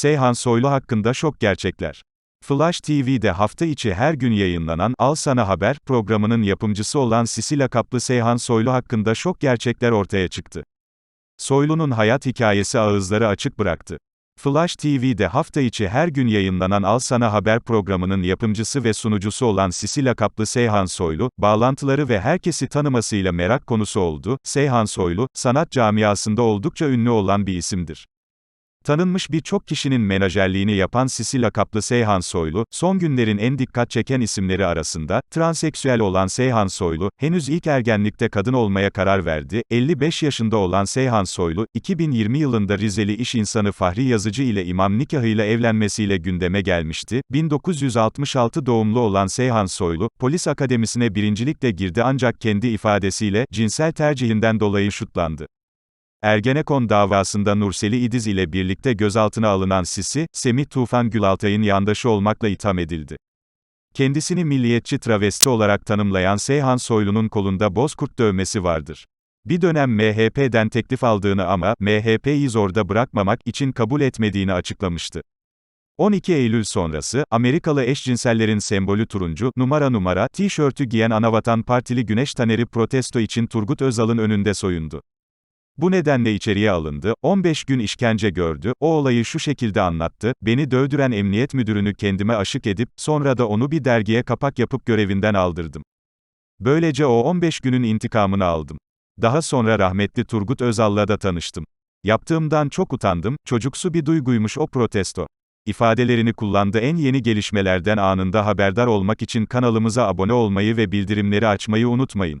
Seyhan Soylu hakkında şok gerçekler. Flash TV'de hafta içi her gün yayınlanan Al Sana Haber programının yapımcısı olan Sisi lakaplı Seyhan Soylu hakkında şok gerçekler ortaya çıktı. Soylu'nun hayat hikayesi ağızları açık bıraktı. Flash TV'de hafta içi her gün yayınlanan Al Sana Haber programının yapımcısı ve sunucusu olan Sisi lakaplı Seyhan Soylu, bağlantıları ve herkesi tanımasıyla merak konusu oldu. Seyhan Soylu, sanat camiasında oldukça ünlü olan bir isimdir. Tanınmış birçok kişinin menajerliğini yapan Sisi lakaplı Seyhan Soylu, son günlerin en dikkat çeken isimleri arasında, transseksüel olan Seyhan Soylu, henüz ilk ergenlikte kadın olmaya karar verdi. 55 yaşında olan Seyhan Soylu, 2020 yılında Rizeli iş insanı Fahri Yazıcı ile imam nikahıyla evlenmesiyle gündeme gelmişti. 1966 doğumlu olan Seyhan Soylu, polis akademisine birincilikle girdi ancak kendi ifadesiyle, cinsel tercihinden dolayı şutlandı. Ergenekon davasında Nurseli İdiz ile birlikte gözaltına alınan Sisi, Semih Tufan Gülaltay'ın yandaşı olmakla itham edildi. Kendisini milliyetçi travesti olarak tanımlayan Seyhan Soylu'nun kolunda bozkurt dövmesi vardır. Bir dönem MHP'den teklif aldığını ama, MHP'yi zorda bırakmamak için kabul etmediğini açıklamıştı. 12 Eylül sonrası, Amerikalı eşcinsellerin sembolü turuncu, numara numara, tişörtü giyen Anavatan Partili Güneş Taner'i protesto için Turgut Özal'ın önünde soyundu. Bu nedenle içeriye alındı, 15 gün işkence gördü, o olayı şu şekilde anlattı, beni dövdüren emniyet müdürünü kendime aşık edip, sonra da onu bir dergiye kapak yapıp görevinden aldırdım. Böylece o 15 günün intikamını aldım. Daha sonra rahmetli Turgut Özal'la da tanıştım. Yaptığımdan çok utandım, çocuksu bir duyguymuş o protesto. İfadelerini kullandı en yeni gelişmelerden anında haberdar olmak için kanalımıza abone olmayı ve bildirimleri açmayı unutmayın.